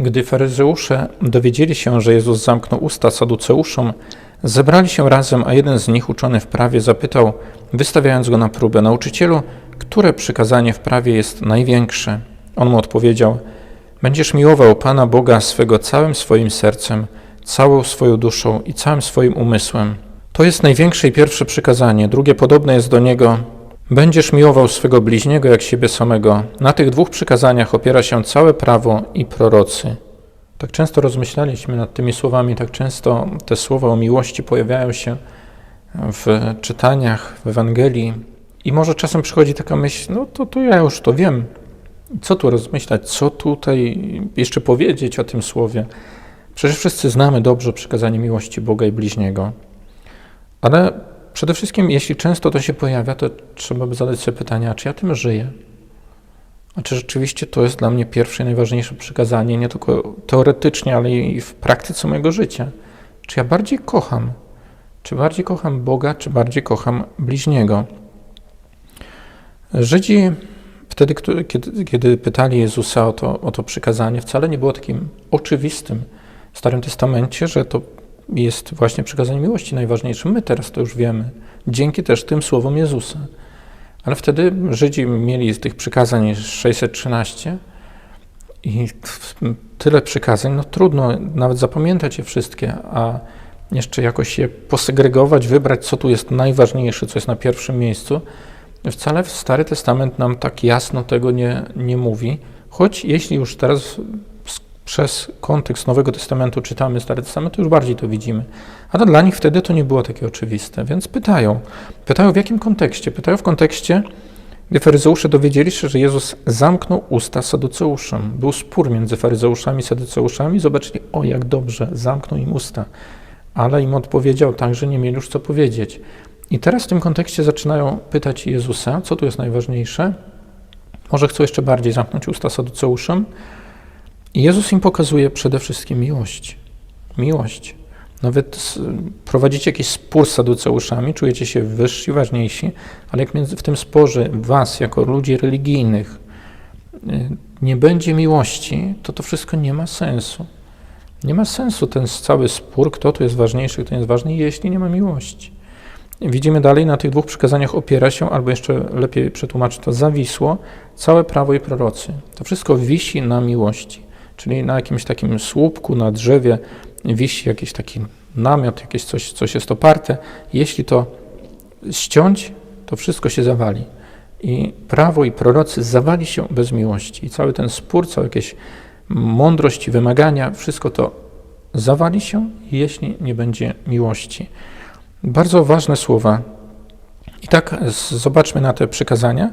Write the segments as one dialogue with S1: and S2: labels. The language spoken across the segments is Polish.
S1: Gdy faryzeusze dowiedzieli się, że Jezus zamknął usta saduceuszom, zebrali się razem, a jeden z nich, uczony w prawie, zapytał, wystawiając go na próbę, nauczycielu, które przykazanie w prawie jest największe? On mu odpowiedział, będziesz miłował Pana Boga swego całym swoim sercem, całą swoją duszą i całym swoim umysłem. To jest największe i pierwsze przykazanie. Drugie podobne jest do niego. Będziesz miłował swego bliźniego jak siebie samego. Na tych dwóch przykazaniach opiera się całe prawo i prorocy. Tak często rozmyślaliśmy nad tymi słowami, tak często te słowa o miłości pojawiają się w czytaniach, w Ewangelii. I może czasem przychodzi taka myśl, no to, to ja już to wiem. Co tu rozmyślać, co tutaj jeszcze powiedzieć o tym słowie? Przecież wszyscy znamy dobrze przykazanie miłości Boga i bliźniego. Ale przede wszystkim, jeśli często to się pojawia, to trzeba by zadać sobie pytanie, czy ja tym żyję? A czy rzeczywiście to jest dla mnie pierwsze i najważniejsze przykazanie, nie tylko teoretycznie, ale i w praktyce mojego życia? Czy ja bardziej kocham? Czy bardziej kocham Boga, czy bardziej kocham bliźniego? Żydzi wtedy, kiedy, kiedy pytali Jezusa o to, o to przykazanie, wcale nie było takim oczywistym w Starym Testamencie, że to jest właśnie przykazanie miłości najważniejszym. My teraz to już wiemy, dzięki też tym słowom Jezusa. Ale wtedy Żydzi mieli z tych przykazań 613 i tyle przykazań, no trudno nawet zapamiętać je wszystkie, a jeszcze jakoś je posegregować, wybrać, co tu jest najważniejsze, co jest na pierwszym miejscu. Wcale Stary Testament nam tak jasno tego nie, nie mówi, choć jeśli już teraz przez kontekst Nowego Testamentu czytamy Stary Testament, to już bardziej to widzimy. Ale dla nich wtedy to nie było takie oczywiste, więc pytają. Pytają w jakim kontekście? Pytają w kontekście, gdy faryzeusze dowiedzieli się, że Jezus zamknął usta saduceuszom. Był spór między faryzeuszami i saduceuszami. Zobaczyli, o jak dobrze, zamknął im usta. Ale im odpowiedział tak, że nie mieli już co powiedzieć. I teraz w tym kontekście zaczynają pytać Jezusa, co tu jest najważniejsze. Może chcą jeszcze bardziej zamknąć usta saduceuszom, Jezus im pokazuje przede wszystkim miłość. Miłość. Nawet prowadzicie jakiś spór z saduceuszami, czujecie się wyżsi, ważniejsi, ale jak w tym sporze was, jako ludzi religijnych, y, nie będzie miłości, to to wszystko nie ma sensu. Nie ma sensu ten cały spór, kto tu jest ważniejszy, kto nie jest ważny, jeśli nie ma miłości. Widzimy dalej, na tych dwóch przykazaniach opiera się, albo jeszcze lepiej przetłumaczyć to, zawisło całe prawo i prorocy. To wszystko wisi na miłości. Czyli na jakimś takim słupku, na drzewie wisi jakiś taki namiot, jakieś coś, coś jest oparte. Jeśli to ściąć, to wszystko się zawali. I prawo i prorocy zawali się bez miłości. I cały ten spór, całe jakieś mądrość wymagania, wszystko to zawali się, jeśli nie będzie miłości. Bardzo ważne słowa. I tak zobaczmy na te przykazania.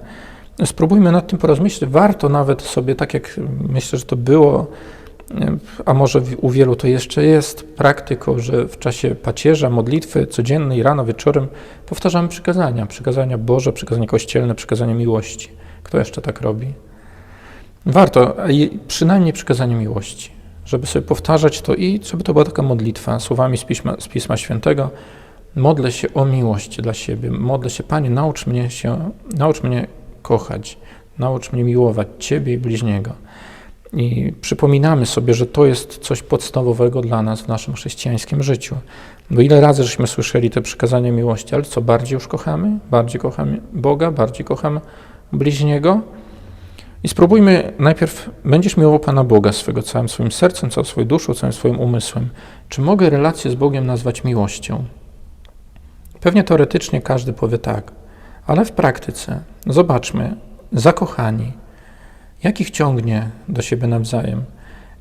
S1: Spróbujmy nad tym porozmyśleć. Warto nawet sobie, tak jak myślę, że to było, a może u wielu to jeszcze jest praktyką, że w czasie pacierza, modlitwy codziennej, rano, wieczorem powtarzamy przykazania. Przykazania Boże, przykazania kościelne, przykazania miłości. Kto jeszcze tak robi? Warto, przynajmniej przykazanie miłości, żeby sobie powtarzać to i żeby to była taka modlitwa słowami z Pisma, z Pisma Świętego. Modlę się o miłość dla siebie. Modlę się, Panie, naucz mnie się, naucz mnie kochać, naucz mnie miłować Ciebie i bliźniego. I przypominamy sobie, że to jest coś podstawowego dla nas w naszym chrześcijańskim życiu. Bo ile razy żeśmy słyszeli te przykazania miłości, ale co bardziej już kochamy? Bardziej kochamy Boga, bardziej kochamy bliźniego? I spróbujmy najpierw, będziesz miłował Pana Boga swego całym swoim sercem, całą swoją duszą, całym swoim umysłem. Czy mogę relację z Bogiem nazwać miłością? Pewnie teoretycznie każdy powie tak. Ale w praktyce zobaczmy, zakochani, jak ich ciągnie do siebie nawzajem,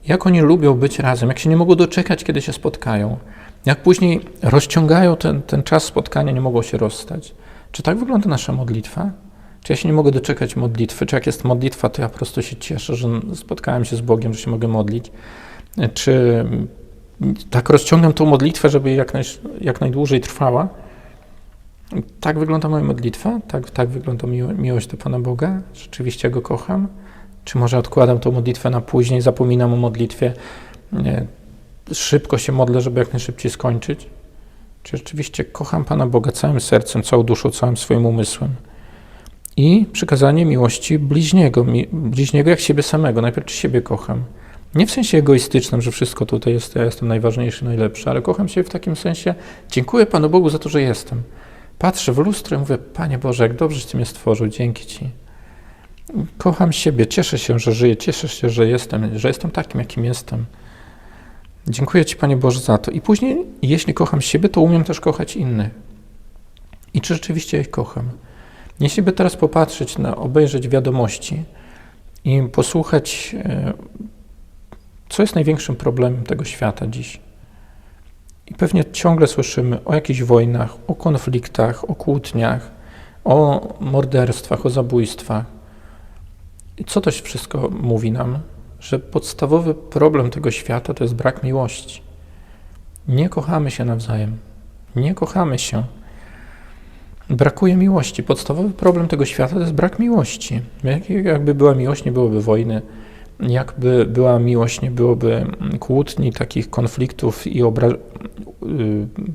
S1: jak oni lubią być razem, jak się nie mogą doczekać, kiedy się spotkają, jak później rozciągają ten, ten czas spotkania, nie mogą się rozstać. Czy tak wygląda nasza modlitwa? Czy ja się nie mogę doczekać modlitwy? Czy jak jest modlitwa, to ja po prostu się cieszę, że spotkałem się z Bogiem, że się mogę modlić? Czy tak rozciągam tą modlitwę, żeby jak, naj, jak najdłużej trwała? Tak wygląda moja modlitwa? Tak, tak wygląda miło, miłość do Pana Boga? Rzeczywiście Go kocham? Czy może odkładam tą modlitwę na później, zapominam o modlitwie, nie, szybko się modlę, żeby jak najszybciej skończyć? Czy rzeczywiście kocham Pana Boga całym sercem, całą duszą, całym swoim umysłem? I przykazanie miłości bliźniego, bliźniego jak siebie samego. Najpierw czy siebie kocham? Nie w sensie egoistycznym, że wszystko tutaj jest, ja jestem najważniejszy, najlepszy, ale kocham siebie w takim sensie, dziękuję Panu Bogu za to, że jestem. Patrzę w lustro i mówię, Panie Boże, jak dobrze Ty mnie stworzył, dzięki Ci. Kocham siebie, cieszę się, że żyję, cieszę się, że jestem, że jestem takim, jakim jestem. Dziękuję Ci, Panie Boże, za to. I później, jeśli kocham siebie, to umiem też kochać innych. I czy rzeczywiście ich kocham? Jeśli by teraz popatrzeć na, obejrzeć wiadomości i posłuchać, e, co jest największym problemem tego świata dziś. I pewnie ciągle słyszymy o jakichś wojnach, o konfliktach, o kłótniach, o morderstwach, o zabójstwach. I co to wszystko mówi nam? Że podstawowy problem tego świata to jest brak miłości. Nie kochamy się nawzajem. Nie kochamy się. Brakuje miłości. Podstawowy problem tego świata to jest brak miłości. Jakby była miłość, nie byłoby wojny. Jakby była miłość, nie byłoby kłótni, takich konfliktów i obra y,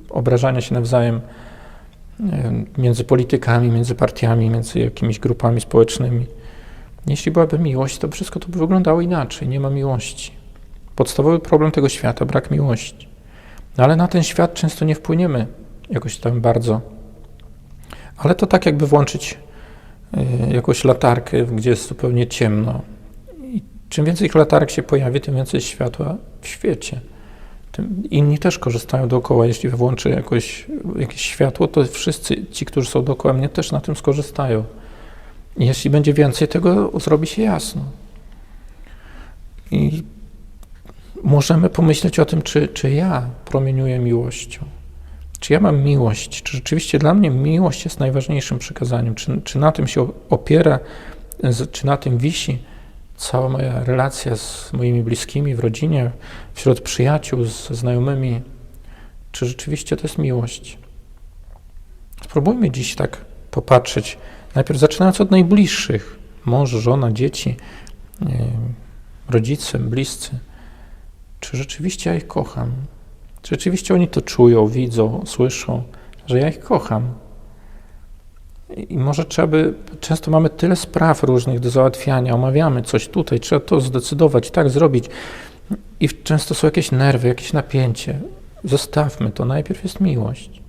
S1: obrażania się nawzajem między politykami, między partiami, między jakimiś grupami społecznymi. Jeśli byłaby miłość, to wszystko to by wyglądało inaczej. Nie ma miłości. Podstawowy problem tego świata brak miłości. No ale na ten świat często nie wpłyniemy jakoś tam bardzo. Ale to tak jakby włączyć y, jakąś latarkę, gdzie jest zupełnie ciemno. Czym więcej latarek się pojawi, tym więcej światła w świecie. Tym inni też korzystają dookoła. Jeśli włączę jakoś, jakieś światło, to wszyscy ci, którzy są dookoła mnie, też na tym skorzystają. Jeśli będzie więcej, tego zrobi się jasno. I możemy pomyśleć o tym, czy, czy ja promieniuję miłością. Czy ja mam miłość? Czy rzeczywiście dla mnie miłość jest najważniejszym przykazaniem? Czy, czy na tym się opiera, czy na tym wisi cała moja relacja z moimi bliskimi, w rodzinie, wśród przyjaciół, z znajomymi? Czy rzeczywiście to jest miłość? Spróbujmy dziś tak popatrzeć Najpierw zaczynając od najbliższych, mąż, żona, dzieci, rodzice, bliscy. Czy rzeczywiście ja ich kocham? Czy rzeczywiście oni to czują, widzą, słyszą, że ja ich kocham? I może trzeba by, często mamy tyle spraw różnych do załatwiania, omawiamy coś tutaj, trzeba to zdecydować, tak zrobić. I często są jakieś nerwy, jakieś napięcie. Zostawmy to, najpierw jest miłość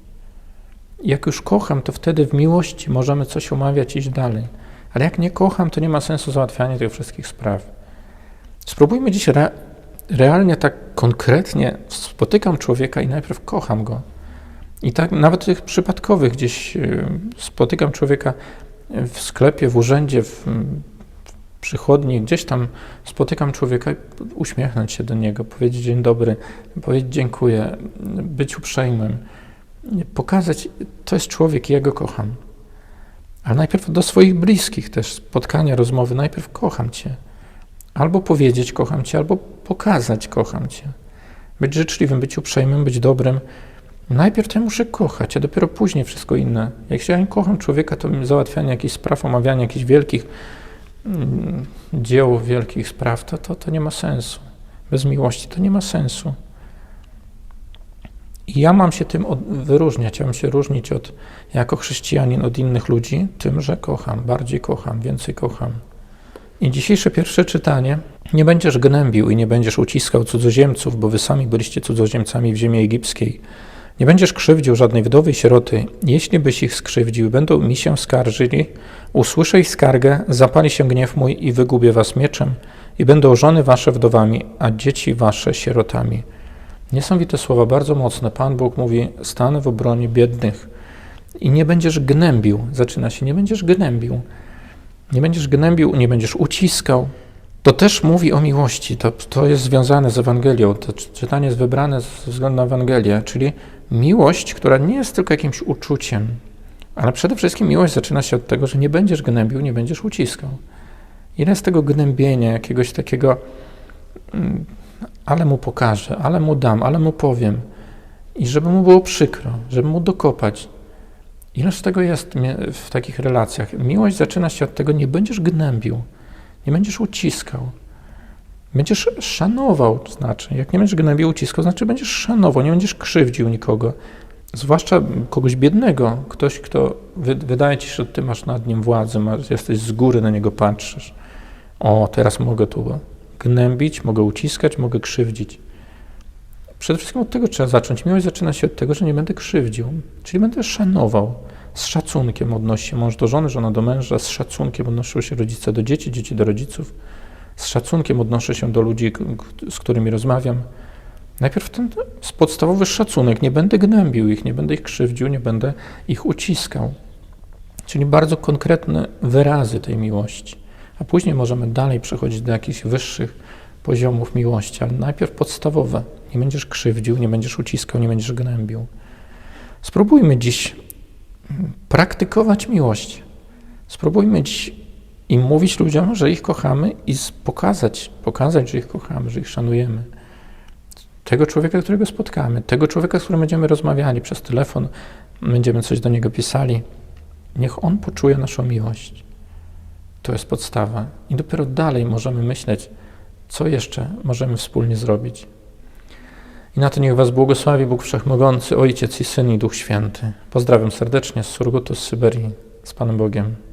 S1: jak już kocham, to wtedy w miłości możemy coś omawiać, iść dalej. Ale jak nie kocham, to nie ma sensu załatwiania tych wszystkich spraw. Spróbujmy dziś re, realnie tak konkretnie spotykam człowieka i najpierw kocham go. I tak nawet tych przypadkowych gdzieś y, spotykam człowieka w sklepie, w urzędzie, w, przychodni, gdzieś tam spotykam człowieka uśmiechnąć się do niego, powiedzieć dzień dobry, powiedzieć dziękuję, być uprzejmym pokazać, to jest człowiek i ja go kocham. Ale najpierw do swoich bliskich też, spotkania, rozmowy, najpierw kocham Cię. Albo powiedzieć kocham Cię, albo pokazać kocham Cię. Być życzliwym, być uprzejmym, być dobrym. Najpierw ja muszę kochać, a dopiero później wszystko inne. Jak ja nie kocham człowieka, to załatwianie jakichś spraw, omawianie jakichś wielkich mm, dzieł, wielkich spraw, to, to, to nie ma sensu. Bez miłości to nie ma sensu. I ja mam się tym wyróżniać, ja mam się różnić od, jako chrześcijanin od innych ludzi tym, że kocham, bardziej kocham, więcej kocham. I dzisiejsze pierwsze czytanie. Nie będziesz gnębił i nie będziesz uciskał cudzoziemców, bo wy sami byliście cudzoziemcami w ziemi egipskiej. Nie będziesz krzywdził żadnej wdowy i sieroty. Jeśli byś ich skrzywdził, będą mi się skarżyli, usłyszę ich skargę, zapali się gniew mój i wygubię was mieczem, i będą żony wasze wdowami, a dzieci wasze sierotami. Niesamowite słowa, bardzo mocne. Pan Bóg mówi: stanę w obronie biednych i nie będziesz gnębił. Zaczyna się: nie będziesz gnębił. Nie będziesz gnębił, nie będziesz uciskał. To też mówi o miłości. To, to jest związane z Ewangelią. To czytanie jest wybrane ze względu na Ewangelię, czyli miłość, która nie jest tylko jakimś uczuciem, ale przede wszystkim miłość zaczyna się od tego, że nie będziesz gnębił, nie będziesz uciskał. Ile z tego gnębienia, jakiegoś takiego mm, ale mu pokażę, ale mu dam, ale mu powiem. I żeby mu było przykro, żeby mu dokopać. Ileż tego jest w takich relacjach? Miłość zaczyna się od tego, nie będziesz gnębił, nie będziesz uciskał. Będziesz szanował, to znaczy, jak nie będziesz gnębił, uciskał, znaczy będziesz szanował, nie będziesz krzywdził nikogo. Zwłaszcza kogoś biednego, ktoś, kto wydaje ci się, że ty masz nad nim władzę, masz, jesteś z góry na niego patrzysz. O, teraz mogę tu gnębić, mogę uciskać, mogę krzywdzić. Przede wszystkim od tego trzeba zacząć. Miłość zaczyna się od tego, że nie będę krzywdził, czyli będę szanował. Z szacunkiem odnosi się mąż do żony, żona do męża, z szacunkiem odnoszą się rodzice do dzieci, dzieci do rodziców, z szacunkiem odnoszę się do ludzi, z którymi rozmawiam. Najpierw ten podstawowy szacunek, nie będę gnębił ich, nie będę ich krzywdził, nie będę ich uciskał. Czyli bardzo konkretne wyrazy tej miłości. A później możemy dalej przechodzić do jakichś wyższych poziomów miłości, ale najpierw podstawowe. Nie będziesz krzywdził, nie będziesz uciskał, nie będziesz gnębił. Spróbujmy dziś praktykować miłość. Spróbujmy dziś i mówić ludziom, że ich kochamy i pokazać, pokazać, że ich kochamy, że ich szanujemy. Tego człowieka, którego spotkamy, tego człowieka, z którym będziemy rozmawiali przez telefon, będziemy coś do niego pisali, niech on poczuje naszą miłość. To jest podstawa. I dopiero dalej możemy myśleć, co jeszcze możemy wspólnie zrobić. I na to niech Was błogosławi Bóg Wszechmogący, Ojciec i Syn i Duch Święty. Pozdrawiam serdecznie z Surgutu z Syberii, z Panem Bogiem.